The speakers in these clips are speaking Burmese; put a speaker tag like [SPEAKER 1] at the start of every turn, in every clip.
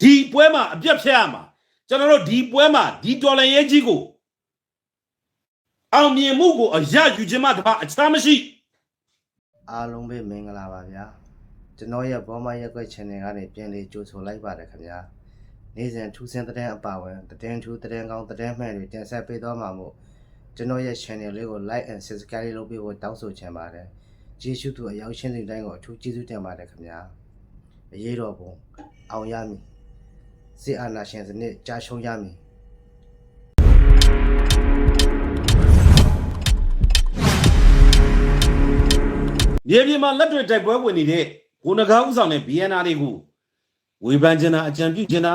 [SPEAKER 1] ဒီပွဲမှာအပြတ်ဖြတ်ရမှာကျွန်တော်တို့ဒီပွဲမှာဒီတော်လန်ရေးကြီးကိုအောင်မြင်မှုကိုအရယူခြင်းမှတပါအခြားမရှိ
[SPEAKER 2] အားလုံးပဲမင်္ဂလာပါဗျာကျွန်တော်ရဲ့ဘောမရက်ွက် channel ကနေပြန်လေးကြိုဆိုလိုက်ပါတယ်ခင်ဗျာနေ့စဉ်ထူးဆန်းတဲ့အပါဝင်သတင်းထူးသတင်းကောင်းသတင်းမှန်တွေတင်ဆက်ပေးသွားမှာမို့ကျွန်တော်ရဲ့ channel လေးကို like and subscribe လုပ်ပေးဖို့တောင်းဆိုချင်ပါတယ်ကျေးဇူးတူအရောက်ရှင်းတဲ့တိုင်းကိုအထူးကျေးဇူးတင်ပါတယ်ခင်ဗျာအရေးတော်ပုံအောင်ရမည် စစ်အာဏာရှင်စနစ်ကြာရှုံးရမည်
[SPEAKER 1] မြေပြင်မှာလက်တွေတိုက်ပွဲဝင်နေတဲ့ကိုနဂါဥဆောင်တဲ့ BNR တွေကိုဝေဖန်ချင်တာအကြံပြုချင်တာ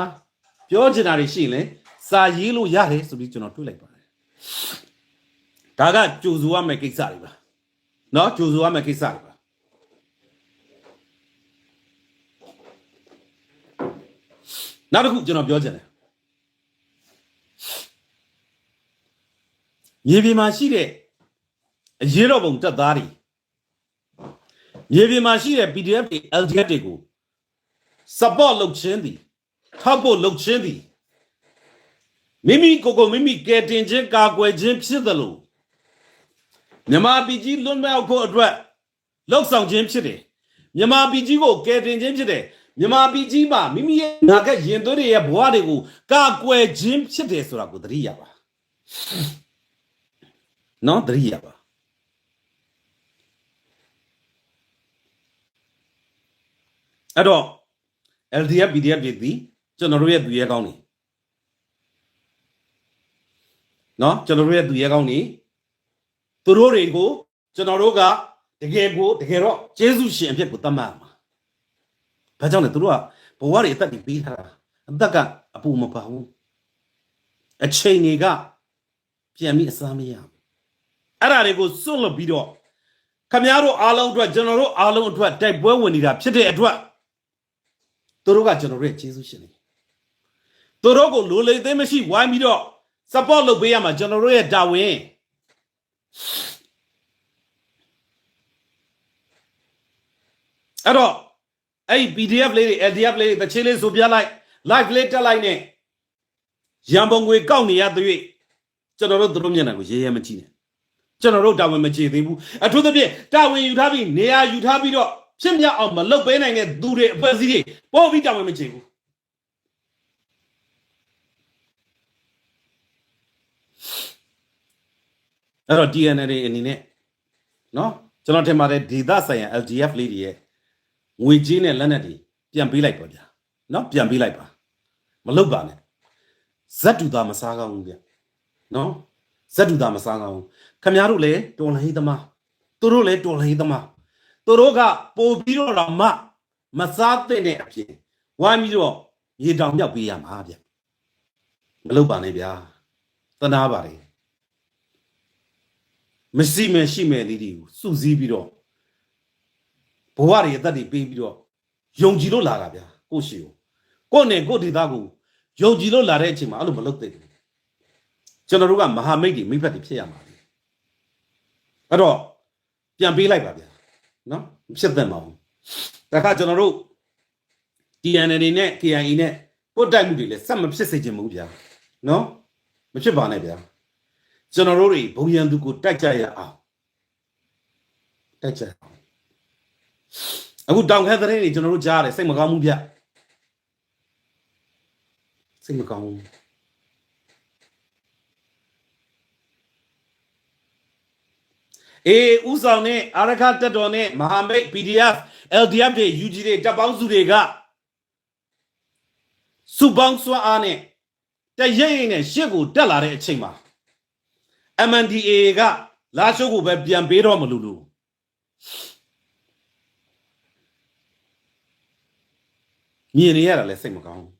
[SPEAKER 1] ပြောချင်တာတွေရှိရင်လည်းစာရေးလို့ရတယ်ဆိုပြီးကျွန်တော်တွေ့လိုက်ပါတယ်ဒါကကြိုဆိုရမယ့်ကိစ္စတွေပါเนาะကြိုဆိုရမယ့်ကိစ္စတွေပါ နောက်တစ်ခုကျွန်တော်ပြောချင်တယ်မြေပြင်မှာရှိတဲ့အရေးတော်ပုံတပ်သားတွေမြေပြင်မှာရှိတဲ့ PDF တွေ LDF တွေကို support လုပ်ခြင်းသည်ထောက်ဖို့လုပ်ခြင်းသည်မိမိကိုယ်ကိုမိမိကယ်တင်ခြင်းကာကွယ်ခြင်းဖြစ်သလိုမြန်မာပြည်ကြီးလွတ်မြောက်ဖို့အတွက်လှုပ်ဆောင်ခြင်းဖြစ်တယ်မြန်မာပြည်ကြီးကိုကယ်တင်ခြင်းဖြစ်တယ် မြန်မာပြည်ကြီးမှာမိမိရဲ့ငါကရင်သွေးတွေရဲ့ဘဝတွေကိုကာကွယ်ခြင်းဖြစ်တယ်ဆိုတာကိုသတိရပါနော်သတိရပါအဲ့တော့ LDF PDF တွေဒီကျွန်တော်တို့ရဲ့သူရဲကောင်းနေနော်ကျွန်တော်တို့ရဲ့သူရဲကောင်းနေသူတို့တွေကိုကျွန်တော်တို့ကတကယ်ကိုတကယ်တော့ကျေးဇူးရှင်အဖြစ်ကိုသတ်မှတ် ရမှာဘာကြောင့်လဲသူတို့ကဘဝတွေအသက်တွေပေးထားတာအသက်ကအပူမပါဘူးအချိန်တွေကပြန်ပြီးအစားမရဘူးအဲ့ဒါတွေကိုစွန့်လွတ်ပြီးတော့ခမရတို့အားလုံးအတွက်ကျွန်တော်တို့အားလုံးအတွက်တိုက်ပွဲဝင်နေတာဖြစ်တဲ့အတွက်သူတို့ကကျွန်တော်တို့ရဲ့ကျေးဇူးရှင်တွေသူတို့ကိုလိုလေသိမ်းမရှိဝိုင်းပြီးတော့ support လုပ်ပေးရမှာကျွန်တော်တို့ရဲ့တာဝန်အဲ့တော့ အဲ့ဒီ PDF လေးတွေ LDF လေးတွေတချင်းလေးဆိုပြလိုက် live လေးတက်လိုက်နဲ့ရန်ပုံငွေကောက်နေရတဲ့၍ကျွန်တော်တို့သူတို့မျက်နှာကိုရဲရဲမကြည့်နဲ့ကျွန်တော်တို့တာဝန်မကျေသေးဘူးအထူးသဖြင့်တာဝန်ယူထားပြီးနေရာယူထားပြီးတော့ဖြစ်မြောက်အောင်မလုပ်ပေးနိုင်တဲ့သူတွေအဖွဲ့အစည်းတွေပို့ပြီးတာဝန်မကျေဘူးအဲ့တော့ DNA တွေအနေနဲ့နော်ကျွန်တော်ထင်ပါတယ်ဒေသဆိုင်ရာ LGF လေးတွေရဲ့ ငွေကြေးနဲ့လက်နက်တွေပြန်ပေးလိုက်ပါဗျာနော်ပြန်ပေးလိုက်ပါမလုပ်ပါနဲ့ဇက်တူသားမစားကောင်းဘူးဗျနော်ဇက်တူသားမစားကောင်းဘူးခမရတို့လည်းတော်လှန်ရေးသမားသူတို့လည်းတော်လှန်ရေးသမားသူတို့ကပို့ပြီးတော့မှမစားတဲ့တဲ့အပြင်ဝိုင်းပြီးတော့ရေတောင်မြောက်ပေးရမှာဗျမလုပ်ပါနဲ့ဗျာသနာပါလေမရှိမရှိမဲ့လေးတွေကိုစုစည်းပြီးတော့ ဘဝတွေအသက်တွေပေးပြီးတော့ယုံကြည်လို့လာတာဗျာကိုယ့်ရှိကိုကိုယ့်နဲ့ကိုယ့်ဒေသကိုယုံကြည်လို့လာတဲ့အချိန်မှာအဲ့လိုမလုပ်သင့်ဘူးကျွန်တော်တို့ကမဟာမိတ်တွေမိဖက်တွေဖြစ်ရမှာလေအဲ့တော့ပြန်ပေးလိုက်ပါဗျာနော်မဖြစ်သင့်ပါဘူးတခါကျွန်တော်တို့ TNL နဲ့ KIA နဲ့ကိုယ်တိုက်မှုတွေလည်းစက်မဖြစ်စေချင်ဘူးဗျာနော်မဖြစ်ပါနဲ့ဗျာကျွန်တော်တို့တွေဘုံရန်သူကိုတိုက်ကြရအောင်တိုက်ကြရ အောင်အခုတောင်ခဲသတင်းတွေကျွန်တော်တို့ကြားရတယ်စိတ်မကောင်းဘူးဗျစိတ်မကောင်းဘူးအေးဥဆောင်နဲ့အာရခတက်တော်နဲ့မဟာမိတ် PDF LDF တွေ UG တွေတပ်ပေါင်းစုတွေကစုပေါင်းစွာအားနဲ့တရိပ်ရိပ်နဲ့ရှစ်ကိုတက်လာတဲ့အချိန်မှာ MNDA ကလာရှိုးကိုပဲပြန်ပေးတော့မလို့လို့ မြင်နေရတာလည်းစိတ်မကောင်းဘူး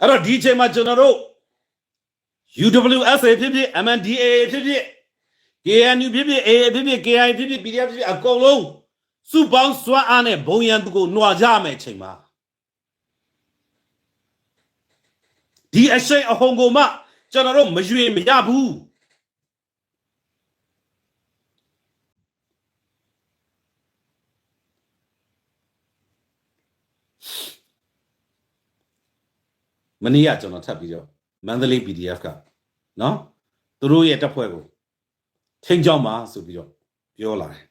[SPEAKER 1] အဲ့တော့ဒီအချိန်မှာကျွန်တော်တို့ UWSA ဖြစ်ဖြစ် MNDA ဖြစ်ဖြစ် KNU ဖြစ်ဖြစ် AA ဖြစ်ဖြစ် KI ဖြစ်ဖြစ် PDF ဖြစ်ဖြစ်အကုန်လုံးစုပေါင်းစွမ်းအားနဲ့ဘုံရန်သူကိုနှွာကြမယ်အချိန်မှာဒီအရှိန်အဟုန်ကိုမှကျွန်တော်တို့မရွေမရဘူး မနေ့ကကျွန်တော်ထပ်ပြီးတော့မန္တလေး PDF ကနော်သူတို့ရဲ့တပ်ဖွဲ့ကိုထိန်းချောင်းပါဆိုပြီးတော့ပြောလာတယ်။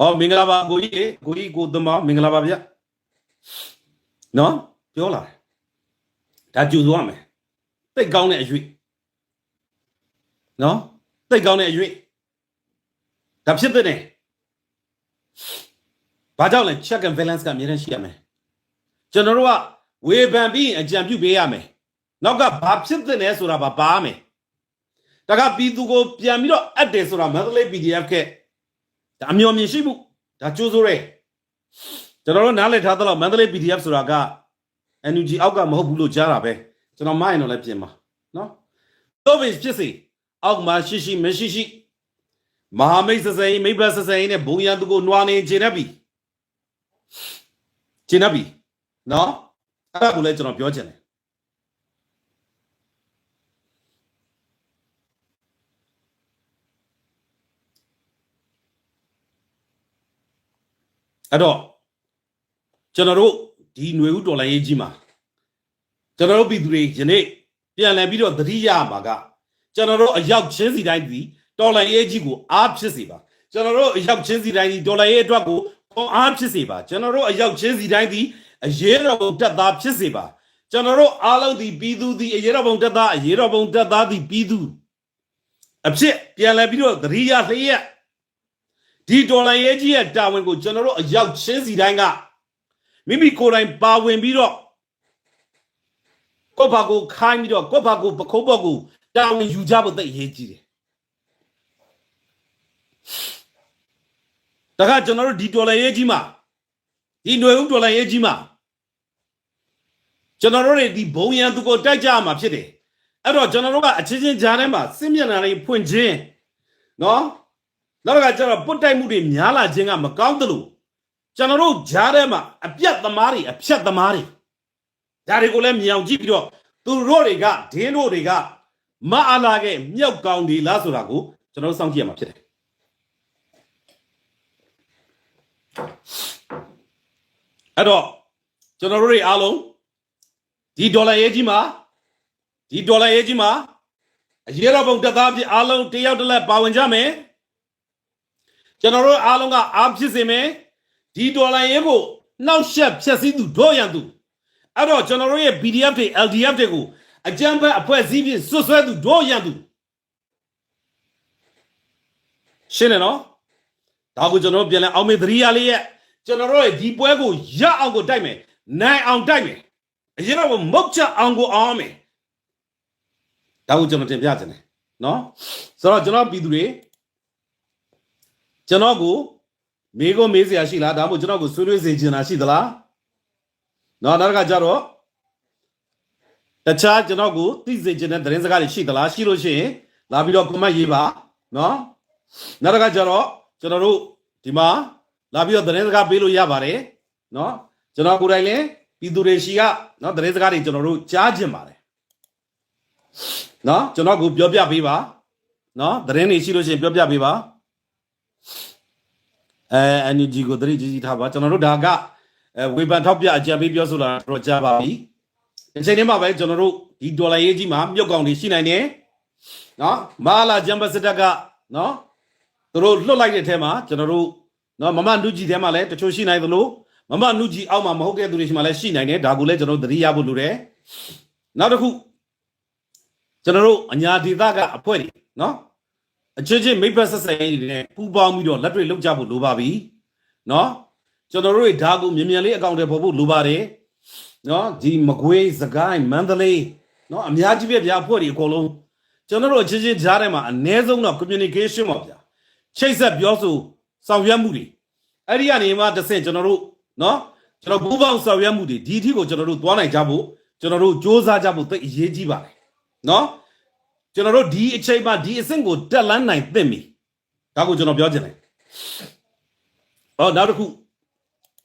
[SPEAKER 1] အော်မင်္ဂလာပါကိုကြီးလေကိုကြီးကိုသမမင်္ဂလာပါဗျ။နော်ပြောလာတယ်။ဒါကြိုဆိုရမယ်။တိတ်ကောင်းတဲ့အရွေ့နော်တိတ်ကောင်းတဲ့အရွေ့ဒါဖြစ်တဲ့နေဘာကြောင့်လဲ check and balance ကအများကြီးရှိရမယ် ကျွန်တော်တို့ကဝေဖန်ပြီးရင်အကြံပြုပေးရမယ်နောက်ကဘာဖြစ်တဲ့နေဆိုတာပါပါမယ်တခါပြည်သူကိုပြန်ပြီးတော့အပ်တယ်ဆိုတာမန္တလေး PDF ကဒါအမျော်မြင်ရှိမှုဒါကြိုးစိုးရဲကျွန်တော်တို့နားလည်ထားသလောက်မန္တလေး PDF ဆိုတာက NUG အောက်ကမဟုတ်ဘူးလို့ကြားတာပဲကျွန်တော်မရင်တော့လည်းပြင်ပါနော်တော့ဖြစ်စီအောက်မှာရှိရှိမရှိရှိမဟာမိတ်စစိန်မိဘစစိန်နဲ့ဘုံရန်သူကိုနွားနေခြေတတ်ပြီခြေတတ်ပြီ နော်အဲ့ဒါကိုလည်းကျွန်တော်ပြောချင်တယ်အဲ့တော့ကျွန်တော်တို့ဒီຫນွေဦးတော်လိုင်းရေးကြီးမှာကျွန်တော်တို့ပြည်သူတွေယနေ့ပြန်လည်ပြီးတော့သတိရမှာကကျွန်တော်တို့အရောက်ချင်းစီတိုင်းဒီဒေါ်လာရေးကြီးကိုအားဖြစ်စေပါကျွန်တော်တို့အရောက်ချင်းစီတိုင်းဒီဒေါ်လာရေးအတွက်ကိုခွန်အားဖြစ်စေပါကျွန်တော်တို့အရောက်ချင်းစီတိုင်းဒီအရေးတော်ပုံတက်သားဖြစ်စေပါကျွန်တော်တို့အားလုံးဒီပြည်သူဒီအရေးတော်ပုံတက်သားအရေးတော်ပုံတက်သားဒီပြည်သူအဖြစ်ပြန်လဲပြီးတော့သတိရလျက်ဒီဒေါ်လာရေးကြီးရဲ့တာဝန်ကိုကျွန်တော်တို့အရောက်ချင်းစီတိုင်းကမိမိကိုယ်တိုင်ပါဝင်ပြီးတော့ကိုယ့်ဘာကိုခိုင်းပြီးတော့ကိုယ့်ဘာကိုပခုံးဘောက်ကိုတာဝန်ယူကြဖို့သိအရေးကြီးတယ်။တခါကျွန်တော်တို့ဒီဒေါ်လာရေးကြီးမှာ ဒီຫນွေဦးဒေါ်လာရေးကြီးမှာကျွန်တော်တို့တွေဒီဘုံရန်သူကိုတိုက်ကြရမှာဖြစ်တယ်။အဲ့တော့ကျွန်တော်တို့ကအချင်းချင်းကြားထဲမှာစစ်မျက်နှာလေးဖွင့်ခြင်းနော်နောက်ကကျတော့ပုတ်တိုက်မှုတွေများလာခြင်းကမကောင်းသလိုကျွန်တော်တို့ကြားထဲမှာအပြတ်သမားတွေအဖြတ်သမားတွေဒါတွေကိုလည်းမြောင်ကြည့်ပြီးတော့သူတို့တွေကဒင်းတို့တွေကမအားလာခဲ့မြောက်ကောင်းဒီလားဆိုတာကိုကျွန်တော်တို့စောင့်ကြည့်ရမှာဖြစ်တယ် အဲ့တော့ကျွန်တော်တို့တွေအားလုံးဒီဒေါ်လာရေးကြီးမှာဒီဒေါ်လာရေးကြီးမှာအရေးတော်ပုံတက်သားဖြစ်အားလုံးတယောက်တစ်လက်ပါဝင်ကြမယ်ကျွန်တော်တို့အားလုံးကအားဖြစ်စေမယ်ဒီဒေါ်လာရေးကိုနှောက်ယှက်ဖျက်ဆီးသူတို့ရန်သူအဲ့တော့ကျွန်တော်တို့ရဲ့ PDF တွေ LDF တွေကိုအကြမ်းဖက်အဖွဲ့အစည်းဖြင့်ဆွဆွဲသူတို့ရန်သူရှင်းတယ်နော်ဒါကိုကျွန်တော်တို့ပြန်လဲအောင်မေသတိရလေးရဲ့ ကျွန်တော်တို့ရဲ့ဒီပွဲကိုရအောင်ကိုတိုက်မယ်နိုင်အောင်တိုက်မယ်အရင်တော့မုတ်ချအောင်ကိုအောင်မယ်ဒါကိုကျွန်တော်တင်ပြချင်တယ်နော်ဆိုတော့ကျွန်တော်ပြည်သူတွေကျွန်တော်ကိုမေးကိုမေးစရာရှိလားဒါမှမဟုတ်ကျွန်တော်ကိုဆွေးနွေးစေချင်တာရှိသလားနော်နောက်တစ်ခါကျတော့တခြားကျွန်တော်ကိုသိစေချင်တဲ့သတင်းစကားတွေရှိသလားရှိလို့ရှိရင်လာပြီးတော့ comment ရေးပါနော်နောက်တစ်ခါကျတော့ကျွန်တော်တို့ဒီမှာ လာပြီးတော့သတင်းစကားပေးလို့ရပါတယ်နော်ကျွန်တော်ကိုယ်တိုင်လည်းပြည်သူတွေရှိကနော်သတင်းစကားတွေကျွန်တော်တို့ကြားကျင်ပါတယ်နော်ကျွန်တော်ကိုပြောပြပေးပါနော်သတင်းတွေရှိလို့ရှိရင်ပြောပြပေးပါအဲ energy ကိုသတိကြီးကြီးထားပါကျွန်တော်တို့ဒါကအဲဝေဖန်ထောက်ပြအကြံပေးပြောဆိုတာတော့ကြားပါပြီဒီချိန်ထဲမှာပဲကျွန်တော်တို့ဒီဒေါ်လာရေးကြီးမှာမြုပ်ကောင်တွေရှိနိုင်တယ်နော်မာလာဂျမ်ဘတ်စတက်ကနော်သူတို့လွတ်လိုက်တဲ့အထဲမှာကျွန်တော်တို့ နော်မမနုကြီးထဲမှာလည်းတချို့ရှိနိုင်သလိုမမနုကြီးအောက်မှာမဟုတ်တဲ့သူတွေရှိမှလည်းရှိနိုင်တယ်ဒါကိုလည်းကျွန်တော်တို့သတိရဖို့လိုတယ်နောက်တစ်ခုကျွန်တော်တို့အညာဒေသကအဖွဲ့တွေနော်အချင်းချင်းမိဘဆက်ဆံရေးတွေနဲ့ပူးပေါင်းပြီးတော့လက်တွေ့လုပ်ကြဖို့လိုပါပြီနော်ကျွန်တော်တို့တွေဒါကိုမြန်မြန်လေးအကောင့်တွေပေါ်ဖို့လိုပါတယ်နော်ဒီမကွေးစကိုင်းမန္တလေးနော်အများကြီးပဲဗျာအဖွဲ့တွေအကုန်လုံးကျွန်တော်တို့အချင်းချင်းကြားထဲမှာအ ਨੇ ဆုံးတော့ communication ပါဗျာချိတ်ဆက်ပြောဆို ဆောင်ရွက်မှုတွေအဲ့ဒီကနေမှတစ်ဆင့်ကျွန်တော်တို့နော်ကျွန်တော်ပူးပေါင်းဆောင်ရွက်မှုတွေဒီအထိကိုကျွန်တော်တို့သွားနိုင်ကြဖို့ကျွန်တော်တို့စ조사ကြဖို့သိအရေးကြီးပါတယ်နော်ကျွန်တော်တို့ဒီအချိန်မှာဒီအဆင့်ကိုတက်လန်းနိုင်သင့်ပြီဒါကိုကျွန်တော်ပြောချင်တယ်ဟောနောက်တစ်ခု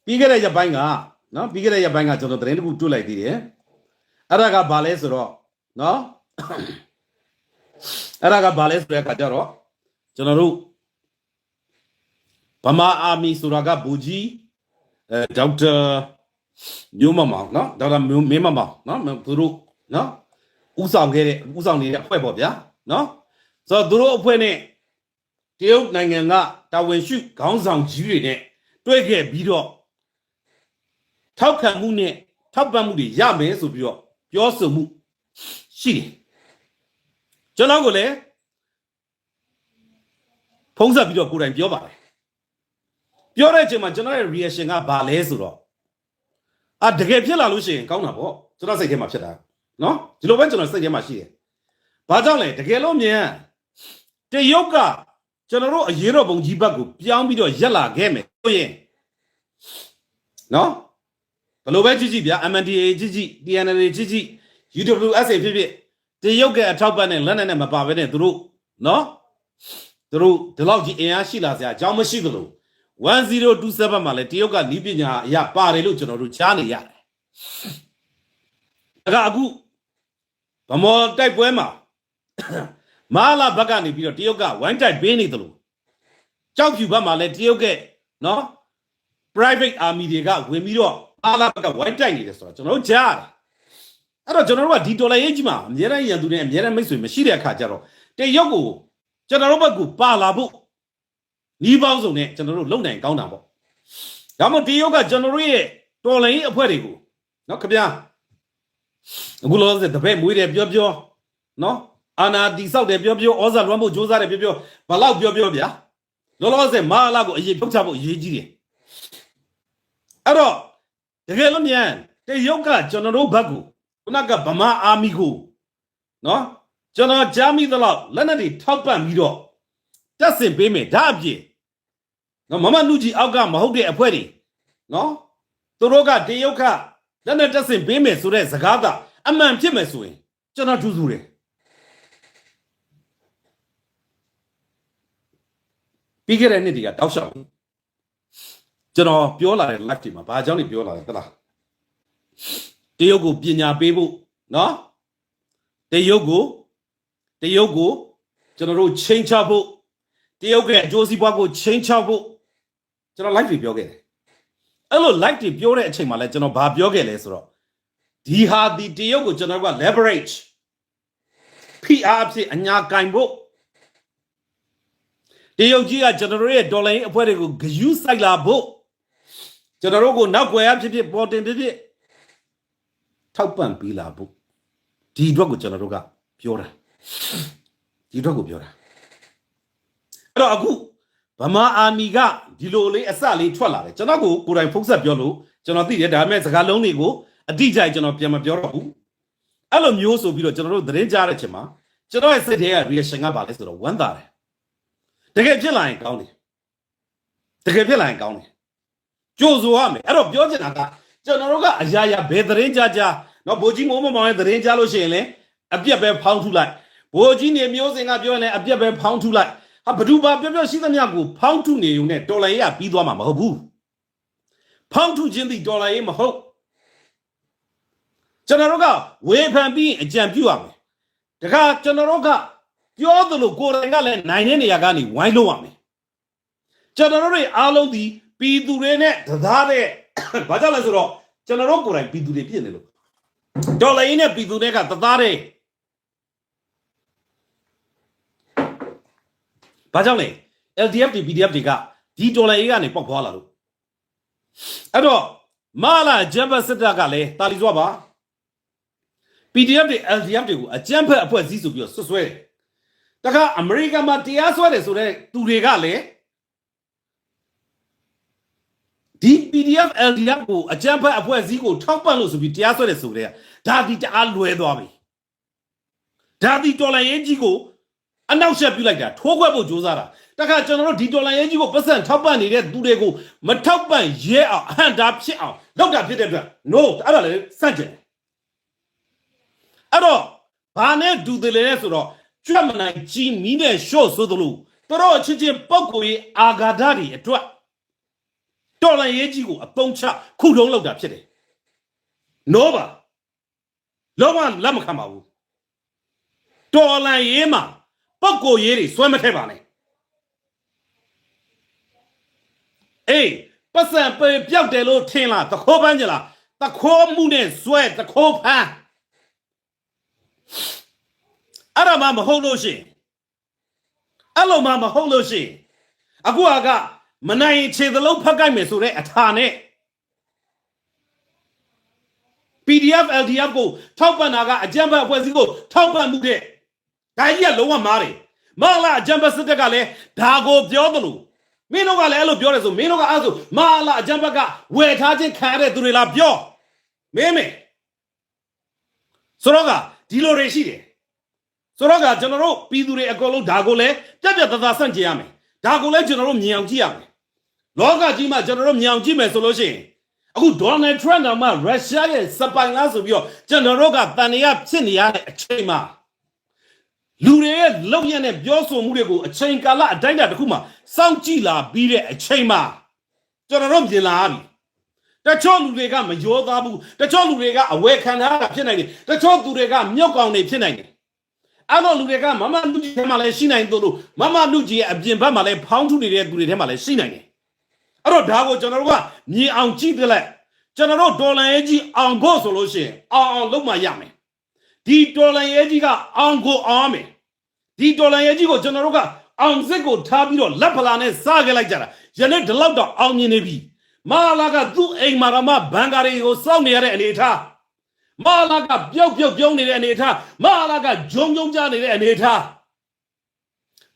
[SPEAKER 1] ပြီးခဲ့တဲ့ရက်ပိုင်းကနော်ပြီးခဲ့တဲ့ရက်ပိုင်းကကျွန်တော်သတင်းတစ်ခုတွေ့လိုက်သေးတယ်အဲ့ဒါကဘာလဲဆိုတော့နော်အဲ့ဒါကဘာလဲဆိုတဲ့အခါကျတော့ကျွန်တော်တို့ ဗမာအာမီဆိုတာကဘူကြီးအဲဒေါက်တာမျိုးမမောင်နော်ဒေါက်တာမျိုးမင်းမမောင်နော်သူတို့နော်ဥဆောင်ခဲ့တဲ့ဥဆောင်နေတဲ့အဖွဲ့ပေါ့ဗျာနော်ဆိုတော့သူတို့အဖွဲ့နဲ့တရုတ်နိုင်ငံကတာဝန်ရှိခေါင်းဆောင်ကြီးတွေနဲ့တွေ့ခဲ့ပြီးတော့ထောက်ခံမှုနဲ့ထောက်ပံ့မှုတွေရမယ်ဆိုပြီးတော့ပြောဆိုမှုရှိတယ်ကျွန်တော်ကလည်းဖုံးဆက်ပြီးတော့ကိုယ်တိုင်ပြောပါတယ် ပြောတဲ့အချိန်မှာကျွန်တော်ရဲ့ reaction ကဘာလဲဆိုတော့အာတကယ်ဖြစ်လာလို့ရှိရင်ကောင်းတာပေါ့ကျွန်တော်စိတ်ထဲမှာဖြစ်တာနော်ဒီလိုပဲကျွန်တော်စိတ်ထဲမှာရှိတယ်ဘာကြောင့်လဲတကယ်လို့မြန်တရုတ်ကကျွန်တော်တို့အရေးတော်ပုံကြီးဘက်ကိုပြောင်းပြီးတော့ရက်လာခဲ့မယ်ဆိုရင်နော်ဘယ်လိုပဲကြည့်ကြည့်ဗျာ MNDA ကြည့်ကြည့် TNL ကြည့်ကြည့် UWSA ဖြစ်ဖြစ်တရုတ်ကအထောက်ပံ့နဲ့လက်နက်နဲ့မပါဘဲနဲ့သူတို့နော်သူတို့ဒီလောက်ကြီးအင်အားရှိလာစရာအကြောင်းမရှိသလို 1027မှာလည်းတရုတ်ကနီးပညာအရာပါတယ်လို့ကျွန်တော်တို့ကြားနေရတယ်။ဒါကအခုဗမော်တိုက်ပွဲမှာမာလာဘက်ကနေပြီးတော့တရုတ်ကဝိုင်းတိုက်ပေးနေသလိုကြောက်ဖြူဘက်မှာလည်းတရုတ်ကနော် private army တွေကဝင်ပြီးတော့အာလာဘက်ကဝိုင်းတိုက်နေတယ်ဆိုတော့ကျွန်တော်တို့ကြားရတယ်။အဲ့တော့ကျွန်တော်တို့ကဒီဒေါ်လာရေးကြီးမှာအများရန်ရန်သူနဲ့အများရန်မိတ်ဆွေမရှိတဲ့အခါကျတော့တရုတ်ကိုကျွန်တော်တို့ဘက်ကပါလာဖို့ နီးပေါင်းစုံနဲ့ကျွန်တော်တို့လုံနိုင်ကောင်းတာပေါ့။ဒါမှမဟုတ်တရုတ်ကကျွန်တော်တို့ရဲ့တော်လိုင်းအဖွဲ့တွေကိုနော်ခင်ဗျာအခုလောလောဆယ်တပည့်မွေးတယ်ပြောပြောနော်အာနာတိဆောက်တယ်ပြောပြောဩဇာလွှမ်းဖို့ကြိုးစားတယ်ပြောပြောဘလောက်ပြောပြောဗျာလောလောဆယ်မာလာကိုအရေးထုတ်ချဖို့အရေးကြီးတယ်အဲ့တော့တကယ်လို့မြန်တရုတ်ကကျွန်တော်တို့ဘက်ကိုခုနကဗမာအာမီကိုနော်ကျွန်တော်ကြားမိသလောက်လက်နက်တွေထောက်ပံ့ပြီးတော့တက်ဆင်ပေးမယ်ဒါအပြည့် နော်မမနုကြီးအောက်ကမဟုတ်တဲ့အဖွဲ့တွေနော်သူတို့ကတရုတ်ကလက်နက်တက်ဆင်ပေးမယ်ဆိုတဲ့စကားကအမှန်ဖြစ်မယ်ဆိုရင်ကျွန်တော်ထူးထူးတယ်ပြီးခဲ့တဲ့နှစ်တွေကတောက်လျှောက်ကျွန်တော်ပြောလာတဲ့ live တွေမှာဘာအကြောင်းတွေပြောလာလဲသလားတရုတ်ကိုပညာပေးဖို့နော်တရုတ်ကိုတရုတ်ကိုကျွန်တော်တို့ချိန်ချဖို့တရုတ်ရဲ့အကျိုးစီးပွားကိုချိန်ချဖို့ ကျွန်တော် live တွေပြောခဲ့တယ်အဲ့လို live တွေပြောတဲ့အချိန်မှာလဲကျွန်တော်ဘာပြောခဲ့လဲဆိုတော့ဒီဟာဒီတရုတ်ကိုကျွန်တော်တို့က leverage PR အဖြစ်အညာကင်ဖို့တရုတ်ကြီးကကျွန်တော်တို့ရဲ့ဒေါ်လာရင်းအဖွဲ့တွေကိုဂယုစိုက်လာဖို့ကျွန်တော်တို့ကိုနောက်ွယ်ရဖြစ်ဖြစ်ပေါ်တင်ဖြစ်ဖြစ်ထောက်ပံ့ပေးလာဖို့ဒီအတွက်ကိုကျွန်တော်တို့ကပြောတာဒီအတွက်ကိုပြောတာအဲ့တော့အခု ဗမာအာမီကဒီလိုလေးအစလေးထွက်လာတယ်ကျွန်တော်ကိုကိုယ်တိုင်ဖုတ်ဆက်ပြောလို့ကျွန်တော်သိတယ်ဒါပေမဲ့စကားလုံးတွေကိုအတိအကျကျွန်တော်ပြန်မပြောတော့ဘူးအဲ့လိုမျိုးဆိုပြီးတော့ကျွန်တော်တို့သတင်းကြားတဲ့အချိန်မှာကျွန်တော်ရဲ့စိတ်ထဲက reaction ကပါလဲဆိုတော့ဝမ်းသာတယ်တကယ်ဖြစ်လာရင်ကောင်းတယ်တကယ်ဖြစ်လာရင်ကောင်းတယ်ကြိုးဆိုရမယ်အဲ့တော့ပြောချင်တာကကျွန်တော်တို့ကအရာရာဘယ်သတင်းကြားကြားနော်ဘိုးကြီးမိုးမမောင်ရဲ့သတင်းကြားလို့ရှိရင်လည်းအပြက်ပဲဖောင်းထုလိုက်ဘိုးကြီးနေမျိုးစင်ကပြောရင်လည်းအပြက်ပဲဖောင်းထုလိုက် ဟာဘဒူပါပြောပြောရှိသမျှကိုဖောင်းထုနေုံနဲ့တော်လိုင်းရပြီးသွားမှာမဟုတ်ဘူးဖောင်းထုခြင်းသည်တော်လိုင်းရေးမဟုတ်ကျွန်တော်တို့ကဝေဖန်ပြီးအကြံပြုရမယ်တခါကျွန်တော်တို့ကပြောသလိုကိုယ်တိုင်ကလည်းနိုင်တဲ့နေရာကနေဝိုင်းလို့ရမယ်ကျွန်တော်တို့တွေအားလုံးဒီပြည်သူတွေနဲ့တသားတဲ့ဘာကြောင့်လဲဆိုတော့ကျွန်တော်တို့ကိုယ်တိုင်ပြည်သူတွေဖြစ်နေလို့ဒေါ်လာရင်းနဲ့ပြည်သူတွေကတသားတဲ့ ဘာကြောင့်လဲ LDF တွေ PDF တွေကဒီဒေါ်လာရေးကနေပေါက်ဖွာလာလို့အဲ့တော့မာလာဂျမ်ဘတ်စစ်တပ်ကလည်းတာလီစွာပါ PDF တွေ LDF တွေကိုအကြမ်းဖက်အဖွဲ့အစည်းဆိုပြီးတော့ဆွဆွဲတယ်တခါအမေရိကန်မှာတရားစွဲတယ်ဆိုတော့သူတွေကလည်းဒီ PDF LDF ကိုအကြမ်းဖက်အဖွဲ့အစည်းကိုထောက်ပံ့လို့ဆိုပြီးတရားစွဲတယ်ဆိုတဲ့ဒါဒီတအားလွဲသွားပြီဒါဒီတော်လိုင်းရေးကြီးကို အနောက်ရှက်ပြုလိုက်တာထိုးခွက်ဖို့ကြိုးစားတာတခါကျွန်တော်တို့ဒီတော်လိုင်းရေးကြီးကိုပတ်စံထောက်ပံ့နေတဲ့သူတွေကိုမထောက်ပံ့ရဲအောင်အဟန့်တာဖြစ်အောင်လောက်တာဖြစ်တဲ့အတွက် no အဲ့ဒါလည်းစန့်ကျင်အဲ့တော့ဘာနဲ့ဒူတယ်လဲဆိုတော့ကြွတ်မနိုင်ကြီးမီးနဲ့ရှော့ဆိုသလိုတော်အချင်းချင်းပောက်ကိုရေးအာဂါဒတွေအတွက်တော်လန်ရေးကြီးကိုအပုံချခုထုံးလောက်တာဖြစ်တယ်။နောပါလောကလက်မခံပါဘူး။တော်လန်ရေးမှာ ပောက်ကိုရေးတွေစွဲမထည့်ပါနဲ့။အေးပတ်စံပေပြောက်တယ်လို့ထင်လားသခိုးပန်းကြလားတခိုးမှုနဲ့ဇွဲတခိုးဖမ်းအဲ့ဒါမှမဟုတ်လို့ရှိရင်အဲ့လိုမှမဟုတ်လို့ရှိရင်အခုကမနိုင်ရင်ခြေသလုံးဖက်ကိုက်မယ်ဆိုတဲ့အထာနဲ့ PDF LDF ကိုထောက်ပံ့တာကအကြံဖတ်အဖွဲ့အစည်းကိုထောက်ပံ့မှုတဲ့ ဒါကြီးကလုံးဝမားတယ်မဟုတ်လားအကြံဖတ်စစ်တပ်ကလည်းဒါကိုပြောသလိုမင်းတို့ကလည်းအဲ့လိုပြောတယ်ဆိုမင်းတို့ကအဲ့ဆိုမဟုတ်လားအကြံဖတ်ကဝယ်ထားခြင်းခံရတဲ့သူတွေလားပြောမင်းမေဆိုတော့ကဒီလိုတွေရှိတယ်ဆိုတော့ကကျွန်တော်တို့ပြည်သူတွေအကုန်လုံးဒါကိုလည်းပြတ်ပြတ်သားသားစန့်ကြင်ရမယ်ဒါကိုလည်းကျွန်တော်တို့မြင်အောင်ကြည့်ရမယ်လောကကြီးမှာကျွန်တော်တို့မြင်အောင်ကြည့်မယ်ဆိုလို့ရှိရင်အခုဒေါ်နယ်ထရန့်တော်မှရုရှားရဲ့စပိုင်လားဆိုပြီးတော့ကျွန်တော်တို့ကတန်တရားဖြစ်နေရတဲ့အချိန်မှာ လူတွေရဲ့လောက်ရတဲ့ပြောဆိုမှုတွေကိုအချိန်ကာလအတိုင်းအတာတစ်ခုမှစောင့်ကြည့်လာပြီးတဲ့အချိန်မှာကျွန်တော်တို့မြင်လာပြီတချို့လူတွေကမရောသားဘူးတချို့လူတွေကအဝယ်ခံထားတာဖြစ်နိုင်တယ်တချို့သူတွေကမြောက်ကောင်တွေဖြစ်နိုင်တယ်အဲ့တော့လူတွေကမမနုကြီးထဲမှာလည်းရှိနိုင်သလိုမမနုကြီးရဲ့အပြင်ဘက်မှာလည်းဖောင်းထုနေတဲ့သူတွေထဲမှာလည်းရှိနိုင်တယ်အဲ့တော့ဒါကိုကျွန်တော်တို့ကမြင်အောင်ကြည့်ပြလိုက်ကျွန်တော်တို့ဒေါ်လာရေးကြီးအောင်ဖို့ဆိုလို့ရှိရင်အောင်အောင်လုပ်မှရမယ် ဒီဒေါ်လာရေးကြီးကအောင်ကိုအောင်ရမယ်ဒီဒေါ်လာရေးကြီးကိုကျွန်တော်တို့ကအောင်စစ်ကိုထားပြီးတော့လက်ဖလာနဲ့စားခဲ့လိုက်ကြတာယနေ့ဒီလောက်တော့အောင်မြင်နေပြီမာလာကသူ့အိမ်မှာရမဘန်ကာရီကိုစောင့်နေရတဲ့အနေအထားမာလာကပျောက်ပျောက်ပြုံးနေတဲ့အနေအထားမာလာကဂျုံဂျုံကြနေတဲ့အနေအထား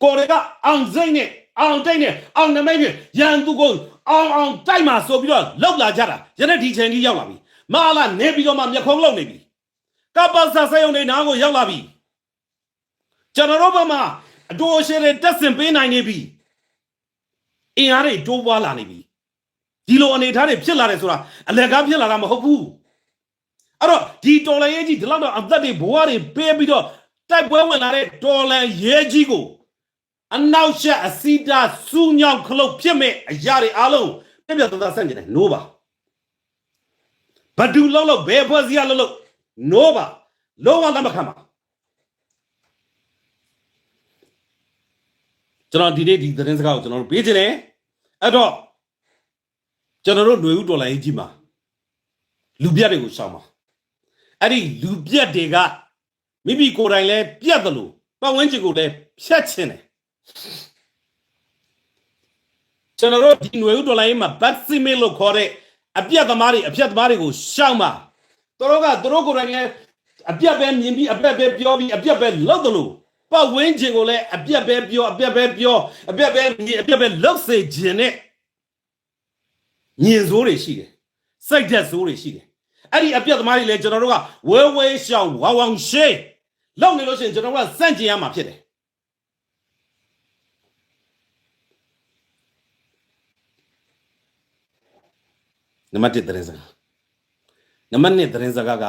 [SPEAKER 1] ကိုယ်တွေကအောင်စိမ့်နဲ့အောင်တိတ်နဲ့အောင်နမိတ်နဲ့ရန်သူကိုအောင်အောင်တိုက်မှာဆိုပြီးတော့လောက်လာကြတာယနေ့ဒီချိန်ကြီးရောက်လာပြီမဟာလာနေပြီးတော့မှမျက်ခုံးလောက်နေပြီ ကပ္ပစာစယုံနေနားကိုရောက်လာပြီကျွန်တော်တို့ဘက်မှာအတူအရှည်တွေတက်ဆင်ပေးနိုင်နေပြီအင်အားတွေတိုးပွားလာနေပြီဒီလိုအနေအထားတွေဖြစ်လာတယ်ဆိုတာအလက်ကားဖြစ်လာတာမဟုတ်ဘူးအဲ့တော့ဒီတော်လန်ရေးကြီးဒီလောက်တော့အသက်တွေဘဝတွေပေးပြီးတော့တိုက်ပွဲဝင်လာတဲ့တော်လန်ရေးကြီးကိုအနောက်ရှက်အစီတာစူးညောင်ခလုတ်ဖြစ်မဲ့အရာတွေအားလုံးပြပြတသားဆန့်ကျင်တယ်နိုးပါဘဒူလောက်လောက်ဘယ်ဖွဲ့စည်းရလောက်လောက် နိုးပါလုံးဝလက်မခံပါကျွန်တော်ဒီနေ့ဒီသတင်းစကားကိုကျွန်တော်တို့ပေးခြင်းတယ်အဲ့တော့ကျွန်တော်တို့ຫນွေဦးတော်လိုင်းကြီးမှာလူပြတ်တွေကိုရှောင်ပါအဲ့ဒီလူပြတ်တွေကမိမိကိုယ်တိုင်လဲပြတ်တယ်လို့ပတ်ဝန်းကျင်ကိုလည်းဖြတ်ခြင်းတယ် ကျွန်တော်တို့ဒီຫນွေဥတော်လိုင်းမှာဘတ်စီမီလို့ခေါ်တဲ့အပြတ်သမားတွေအပြတ်သမားတွေကိုရှောက်မှာ သူတို့ကသူတို့ကိုယ်တိုင်လည်းအပြတ်ပဲမြင်ပြီးအပြတ်ပဲပြောပြီးအပြတ်ပဲလုပ်တယ်လို့ပတ်ဝန်းကျင်ကိုလည်းအပြတ်ပဲပြောအပြတ်ပဲပြောအပြတ်ပဲမြင်အပြတ်ပဲလုပ်စေခြင်းနဲ့ညင်စိုးတွေရှိတယ်စိတ်သက်စိုးတွေရှိတယ်အဲ့ဒီအပြတ်သမားတွေလည်းကျွန်တော်တို့ကဝဲဝဲရှောင်ဝါဝောင်ရှေးလုပ်နေလို့ရှိရင်ကျွန်တော်တို့ကစန့်ကျင်ရမှာဖြစ်တယ်နံပါတ်1သတင်းစကား နံပါတ်2သတင်းစကားက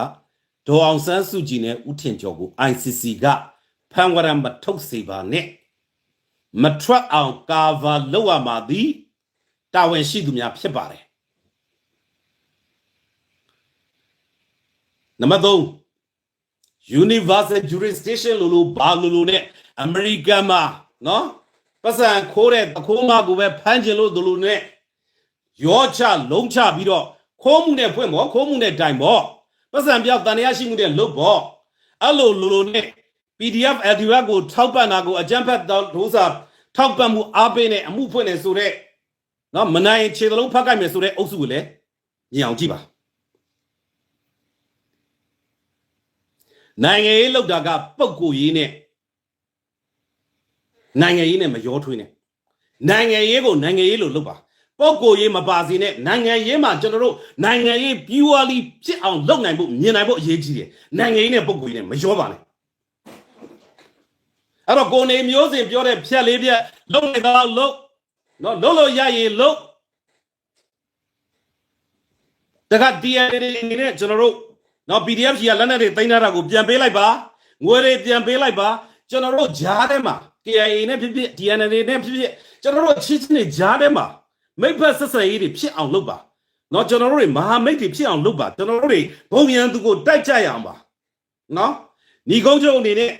[SPEAKER 1] ဒေါ်အောင်ဆန်းစုကြည်နဲ့ဦးထင်ကျော်ကို ICC ကဖန်ဝရံမထုတ်စေပါနဲ့မထွက်အောင်ကာဗာလောက်ရမှာသည်တာဝန်ရှိသူများဖြစ်ပါတယ်နံပါတ်3 universal jurisdiction လို့လို့ဘာလို့လို့ ਨੇ အမေရိကန်မှာနော်ပတ်စံခိုးတဲ့တခိုးမကိုပဲဖမ်းကျင်လို့တို့လို့ ਨੇ ရောချလုံးချပြီးတော့ ခိုးမှုနဲ့ဖွင့်ပေါ့ခိုးမှုနဲ့တိုင်ပေါ့ပတ်စံပြောက်တန်ရရှိမှုနဲ့လုတ်ပေါ့အဲ့လိုလိုလိုနဲ့ PDF LDR ကိုထောက်ပံ့တာကိုအကြမ်းဖက်ဒိုးစာထောက်ပံ့မှုအားပေးနဲ့အမှုဖွင့်နေဆိုတော့နော်မနိုင်ခြေသလုံးဖတ်ကြိုက်မယ်ဆိုတဲ့အုပ်စုကိုလည်းမြင်အောင်ကြည့်ပါနိုင်ငံရေးလောက်တာကပုတ်ကိုရေးနဲ့နိုင်ငံရေးနဲ့မရောထွေးနဲ့နိုင်ငံရေးကိုနိုင်ငံရေးလို့လုပ်ပါ ပုတ်ကိုရေးမပါစေနဲ့နိုင်ငံရေးမှာကျွန်တော်တို့နိုင်ငံရေး purely ဖြစ်အောင်လုပ်နိုင်ဖို့မြင်နိုင်ဖို့အရေးကြီးတယ်နိုင်ငံရေးနဲ့ပုတ်ကိုရေးနဲ့မရောပါနဲ့အဲ့တော့ကိုနေမျိုးစင်ပြောတဲ့ဖြက်လေးဖြက်လုံနေတော့လုံနော်လုံလို့ရရင်လုံတခါ DNA တွေအနေနဲ့ကျွန်တော်တို့နော် PDF ကြီးကလက်နက်တွေတင်ထားတာကိုပြန်ပေးလိုက်ပါငွေတွေပြန်ပေးလိုက်ပါကျွန်တော်တို့ဂျားထဲမှာ KIA နဲ့ဖြစ်ဖြစ် DNA တွေနဲ့ဖြစ်ဖြစ်ကျွန်တော်တို့အချင်းချင်းတွေဂျားထဲမှာ မိဘဆက်ဆံရေးတွေဖြစ်အောင်လုပ်ပါနော်ကျွန်တော်တို့တွေမဟာမိတ်တွေဖြစ်အောင်လုပ်ပါကျွန်တော်တို့တွေဘုံရန်သူကိုတိုက်ကြရအောင်ပါနော်ညီကုန်းချုပ်အနေနဲ့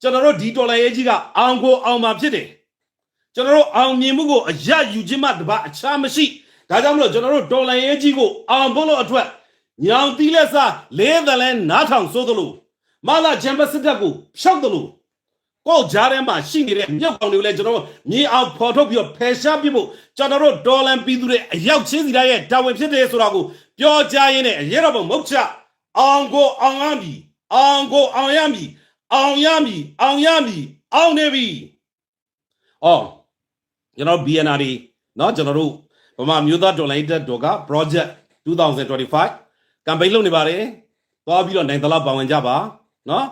[SPEAKER 1] ကျွန်တော်တို့ဒီတော်လိုင်းရေးကြီးကအောင်ကိုအောင်မှာဖြစ်တယ်ကျွန်တော်တို့အောင်မြင်မှုကိုအရယူခြင်းမှတပါအခြားမရှိဒါကြောင့်မလို့ကျွန်တော်တို့ဒေါ်လာရေးကြီးကိုအောင်ဖို့လို့အထွက်ညောင်တီးလက်စားလေးသလဲနားထောင်စိုးသလိုမလာချမ်ပစစ်တပ်ကိုဖျောက်သလို ကိုယ်ကြားထဲမှာရှိနေတဲ့မြုပ်ကောင်တွေကိုလည်းကျွန်တော်တို့မြေအောင်ဖော်ထုတ်ပြီးတော့ဖယ်ရှားပြဖို့ကျွန်တော်တို့ဒေါ်လန်ပြည်သူတွေအရောက်ချင်းစီတိုင်းရဲ့တာဝန်ဖြစ်တယ်ဆိုတာကိုပြောကြားရင်းနဲ့အရေးတော်ပုံမဟုတ်ချအောင်ကိုအောင်ရမည်အောင်ကိုအောင်ရမည်အောင်ရမည်အောင်ရမည်အောင်နေပြီအော်ကျွန်တော် BNR ဒီเนาะကျွန်တော်တို့ဗမာမျိုးသားဒေါ်လာတက်တော်က project 2025 campaign လုပ်နေပါတယ်သွားပြီးတော့နိုင်သလောက်ပါဝင်ကြပါเนาะ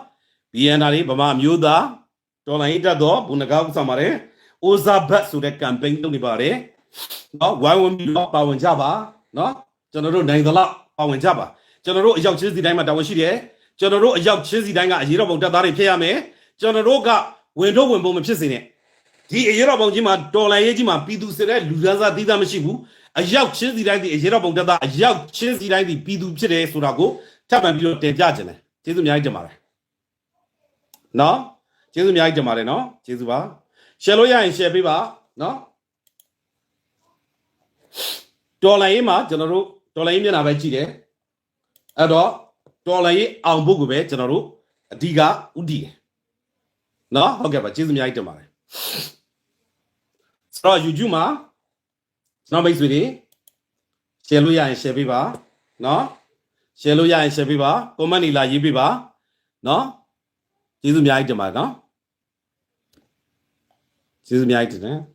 [SPEAKER 1] BNR ဒီဗမာမျိုးသား တော်လိုင်းတက်တော့ဘုနကားဥဆောင်ပါတယ်အိုဇာဘတ်ဆိုတဲ့ campaign လုပ်နေပါတယ်နော်ဝိုင်းဝန်းပြီးတော့ပါဝင်ကြပါနော်ကျွန်တော်တို့နိုင်သလောက်ပါဝင်ကြပါကျွန်တော်တို့အရောက်ချင်းစီတိုင်းမှာတာဝန်ရှိတယ်ကျွန်တော်တို့အရောက်ချင်းစီတိုင်းကအရေးတော်ပုံတက်သားတွေဖြစ်ရမယ်ကျွန်တော်တို့ကဝင်တော့ဝင်ပုံမဖြစ်စေနဲ့ဒီအရေးတော်ပုံကြီးမှာတော်လိုင်းရေးကြီးမှာပြည်သူစတဲ့လူသားစားသီးသားမရှိဘူးအရောက်ချင်းစီတိုင်းဒီအရေးတော်ပုံတက်သားအရောက်ချင်းစီတိုင်းဒီပြည်သူဖြစ်တယ်ဆိုတာကိုထပ်မံပြီးတော့တင်ပြခြင်းတယ်ကျေးဇူးအများကြီးတင်ပါတယ်နော် ကျေးဇူးအများကြီးတင်ပါတယ်နော်ကျေးဇူးပါရှယ်လို့ရရင်ရှယ်ပေးပါနော်ဒေါ်လာရေးမှာကျွန်တော်တို့ဒေါ်လာရေးမျက်နှာပဲကြည့်တယ်အဲ့တော့ဒေါ်လာရေးအောင်ဖို့ကိုပဲကျွန်တော်တို့အဓိကဥတည်တယ်နော်ဟုတ်ကဲ့ပါကျေးဇူးအများကြီးတင်ပါတယ်ဆိုတော့ YouTube မှာကျွန်တော်မိတ်ဆွေတွေ share လို့ရရင် share ပေးပါနော် share လို့ရရင် share ပေးပါ comment တွေလာရေးပေးပါနော်ကျေးဇူးအများကြီးတင်ပါတယ်နော် 沈み合いってね。